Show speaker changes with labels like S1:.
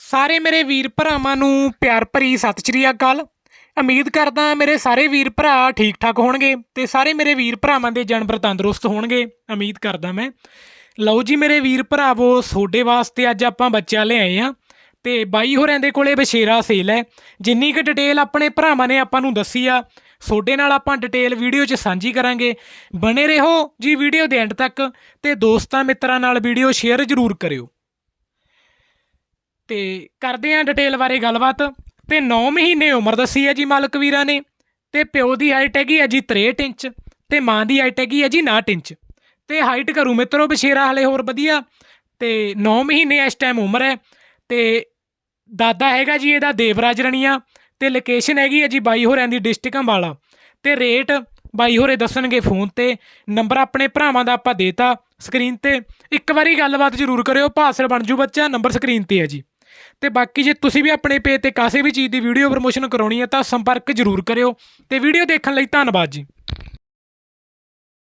S1: ਸਾਰੇ ਮੇਰੇ ਵੀਰ ਭਰਾਵਾਂ ਨੂੰ ਪਿਆਰ ਭਰੀ ਸਤਿ ਸ਼੍ਰੀ ਅਕਾਲ। ਉਮੀਦ ਕਰਦਾ ਮੇਰੇ ਸਾਰੇ ਵੀਰ ਭਰਾ ਠੀਕ ਠਾਕ ਹੋਣਗੇ ਤੇ ਸਾਰੇ ਮੇਰੇ ਵੀਰ ਭਰਾਵਾਂ ਦੇ ਜਾਨਵਰ ਤੰਦਰੁਸਤ ਹੋਣਗੇ, ਉਮੀਦ ਕਰਦਾ ਮੈਂ। ਲਓ ਜੀ ਮੇਰੇ ਵੀਰ ਭਰਾਵੋ, ਤੁਹਾਡੇ ਵਾਸਤੇ ਅੱਜ ਆਪਾਂ ਬੱਚਾ ਲਿਆਏ ਆ ਤੇ ਬਾਈ ਹੋਰਾਂ ਦੇ ਕੋਲੇ ਬਸ਼ੇਰਾ ਸੇਲ ਹੈ। ਜਿੰਨੀ ਕੁ ਡਿਟੇਲ ਆਪਣੇ ਭਰਾਵਾਂ ਨੇ ਆਪਾਂ ਨੂੰ ਦੱਸੀ ਆ, ਤੁਹਾਡੇ ਨਾਲ ਆਪਾਂ ਡਿਟੇਲ ਵੀਡੀਓ 'ਚ ਸਾਂਝੀ ਕਰਾਂਗੇ। ਬਣੇ ਰਹੋ ਜੀ ਵੀਡੀਓ ਦੇ ਐਂਡ ਤੱਕ ਤੇ ਦੋਸਤਾਂ ਮਿੱਤਰਾਂ ਨਾਲ ਵੀਡੀਓ ਸ਼ੇਅਰ ਜ਼ਰੂਰ ਕਰਿਓ। ਤੇ ਕਰਦੇ ਆਂ ਡਿਟੇਲ ਬਾਰੇ ਗੱਲਬਾਤ। ਤੇ 9 ਮਹੀਨੇ ਉਮਰ ਦੱਸੀ ਹੈ ਜੀ ਮਾਲਕ ਵੀਰਾਂ ਨੇ। ਤੇ ਪਿਓ ਦੀ ਹਾਈਟ ਹੈਗੀ ਹੈ ਜੀ 63 ਇੰਚ ਤੇ ਮਾਂ ਦੀ ਹਾਈਟ ਹੈਗੀ ਹੈ ਜੀ 59 ਇੰਚ। ਤੇ ਹਾਈਟ ਕਰੂ ਮਿੱਤਰੋ ਬਸ਼ੇਰਾ ਹਲੇ ਹੋਰ ਵਧੀਆ। ਤੇ 9 ਮਹੀਨੇ ਇਸ ਟਾਈਮ ਉਮਰ ਹੈ। ਤੇ ਦਾਦਾ ਹੈਗਾ ਜੀ ਇਹਦਾ ਦੇਵਰਾਜ ਰਣੀਆ। ਤੇ ਲੋਕੇਸ਼ਨ ਹੈਗੀ ਹੈ ਜੀ ਬਾਈ ਹੋਰਿਆਂ ਦੀ ਡਿਸਟ੍ਰਿਕਟ ਅੰਬਾਲਾ। ਤੇ ਰੇਟ ਬਾਈ ਹੋਰੇ ਦੱਸਣਗੇ ਫੋਨ ਤੇ। ਨੰਬਰ ਆਪਣੇ ਭਰਾਵਾਂ ਦਾ ਆਪਾਂ ਦੇਤਾ ਸਕਰੀਨ ਤੇ। ਇੱਕ ਵਾਰੀ ਗੱਲਬਾਤ ਜ਼ਰੂਰ ਕਰਿਓ ਭਾਸਰ ਬਣ ਜੂ ਬੱਚਾ, ਨੰਬਰ ਸਕਰੀਨ ਤੇ ਹੈ ਜੀ। ਤੇ ਬਾਕੀ ਜੇ ਤੁਸੀਂ ਵੀ ਆਪਣੇ ਪੇਜ ਤੇ ਕਾਸੇ ਵੀ ਚੀਜ਼ ਦੀ ਵੀਡੀਓ ਪ੍ਰਮੋਸ਼ਨ ਕਰਾਉਣੀ ਹੈ ਤਾਂ ਸੰਪਰਕ ਜ਼ਰੂਰ ਕਰਿਓ ਤੇ ਵੀਡੀਓ ਦੇਖਣ ਲਈ ਧੰਨਵਾਦ ਜੀ।